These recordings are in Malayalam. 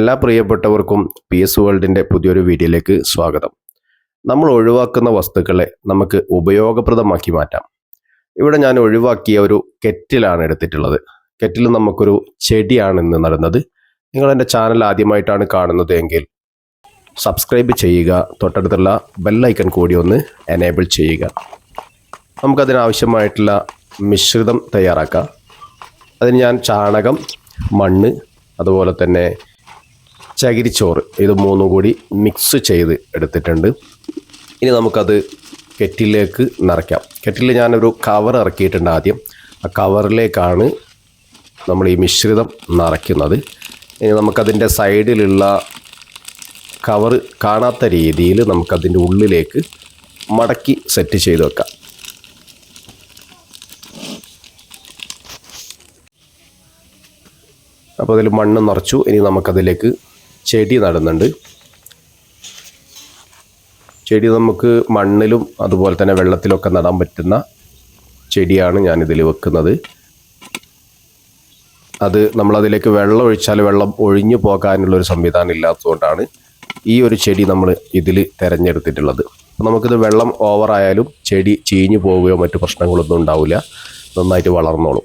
എല്ലാ പ്രിയപ്പെട്ടവർക്കും പി എസ് വേൾഡിന്റെ പുതിയൊരു വീഡിയോയിലേക്ക് സ്വാഗതം. നമ്മൾ ഒഴിവാക്കുന്ന വസ്തുക്കളെ നമുക്ക് ഉപയോഗപ്രദമാക്കി മാറ്റാം. ഇവിടെ ഞാൻ ഒഴിവാക്കിയ ഒരു കെറ്റിലാണ് എടുത്തിട്ടുള്ളത്. കെറ്റിൽ നമുക്കൊരു ചെടിയാണ് ഇന്ന് നടന്നത്. നിങ്ങൾ എന്റെ ചാനൽ ആദ്യമായിട്ടാണ് കാണുന്നത് എങ്കിൽ സബ്സ്ക്രൈബ് ചെയ്യുക തൊട്ടടുത്തുള്ള ബെല്ലൈക്കൺ കൂടി ഒന്ന് എനേബിൾ ചെയ്യുക. നമുക്കതിനാവശ്യമായിട്ടുള്ള മിശ്രിതം തയ്യാറാക്കാം. അതിന് ഞാൻ ചാണകം മണ്ണ് അതുപോലെ തന്നെ ചകിരിച്ചോറ് ഇത് മൂന്നും കൂടി മിക്സ് ചെയ്ത് എടുത്തിട്ടുണ്ട്. ഇനി നമുക്കത് കെറ്റിലേക്ക് നിറയ്ക്കാം. കെറ്റിൽ ഞാനൊരു കവർ ഇറക്കിയിട്ടുണ്ട് ആദ്യം. ആ കവറിലേക്കാണ് നമ്മൾ ഈ മിശ്രിതം നിറയ്ക്കുന്നത്. ഇനി നമുക്കതിന്റെ സൈഡിലുള്ള കവർ കാണാത്ത രീതിയിൽ നമുക്കതിന്റെ ഉള്ളിലേക്ക് മടക്കി സെറ്റ് ചെയ്ത് വെക്കാം. അപ്പോൾ അതിൽ മണ്ണ് നിറച്ചു. ഇനി നമുക്കതിലേക്ക് ചെടി നടുന്നുണ്ട്. ചെടി നമുക്ക് മണ്ണിലും അതുപോലെ തന്നെ വെള്ളത്തിലൊക്കെ നടാൻ പറ്റുന്ന ചെടിയാണ് ഞാനിതിൽ വെക്കുന്നത്. അത് നമ്മളതിലേക്ക് വെള്ളം ഒഴിച്ചാൽ വെള്ളം ഒഴിഞ്ഞു പോകാനുള്ളൊരു സംവിധാനം ഇല്ലാത്തതുകൊണ്ടാണ് ഈ ഒരു ചെടി നമ്മൾ ഇതിൽ തിരഞ്ഞെടുത്തിട്ടുള്ളത്. അപ്പോൾ നമുക്കിത് വെള്ളം ഓവറായാലും ചെടി ചീഞ്ഞു പോവുകയോ മറ്റു പ്രശ്നങ്ങളൊന്നും ഉണ്ടാവില്ല. നന്നായിട്ട് വളർന്നോളും.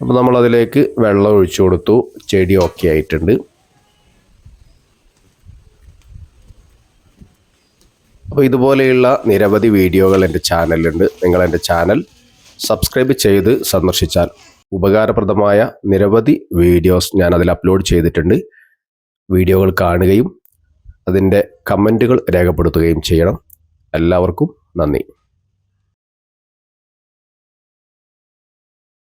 അപ്പോൾ നമ്മളതിലേക്ക് വെള്ളം ഒഴിച്ചു കൊടുത്തു. ചെടി ഓക്കെ ആയിട്ടുണ്ട്. അപ്പോൾ ഇതുപോലെയുള്ള നിരവധി വീഡിയോകൾ എന്റെ ചാനലിലുണ്ട്. നിങ്ങൾ എന്റെ ചാനൽ സബ്സ്ക്രൈബ് ചെയ്ത് സന്ദർശിച്ചാൽ ഉപകാരപ്രദമായ നിരവധി വീഡിയോസ് ഞാൻ അതിൽ അപ്ലോഡ് ചെയ്തിട്ടുണ്ട്. വീഡിയോകൾ കാണുകയും അതിന്റെ കമന്റുകൾ രേഖപ്പെടുത്തുകയും ചെയ്യണം. എല്ലാവർക്കും നന്ദി.